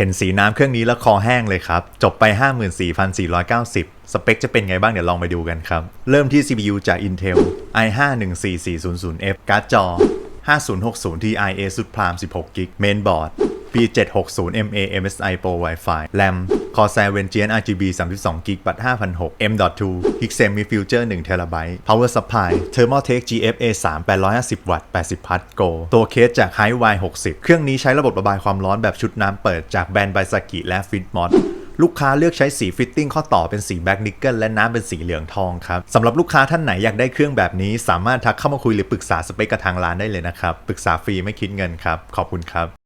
เห็นสีน้ำเครื่องนี้แล้วคอแห้งเลยครับ จบไป 54,490 สเปคจะเป็นไงบ้างเดี๋ยวลองไปดูกันครับ เริ่มที่ CPU จาก Intel i5-14400F การ์ดจอ 5060 Ti ASUS Prime 16 g b เมนบอร์ด B760 MA MSI Pro Wi-Fi RAM Corsair Vengeance RGB 32 g b บัตร5,006 M.2 Pixel Future 1 TB Power Supply Thermaltake GFA 3 850 วัตต์80 พัทโก ตัวเคสจาก HiY 60 เครื่องนี้ใช้ระบบระบายความร้อนแบบชุดน้ำเปิดจากแบรนด์ไบซากิและ Fitmod ลูกค้าเลือกใช้สีฟิตติ้งข้อต่อเป็นสีแบล็กนิกเกิลและน้ำเป็นสีเหลืองทองครับสำหรับลูกค้าท่านไหนอยากได้เครื่องแบบนี้ สามารถทักเข้ามาคุยหรือปรึกษาสเปคกับทางร้านได้เลยนะครับ ปรึกษาฟรีไม่คิดเงินครับ ขอบคุณครับ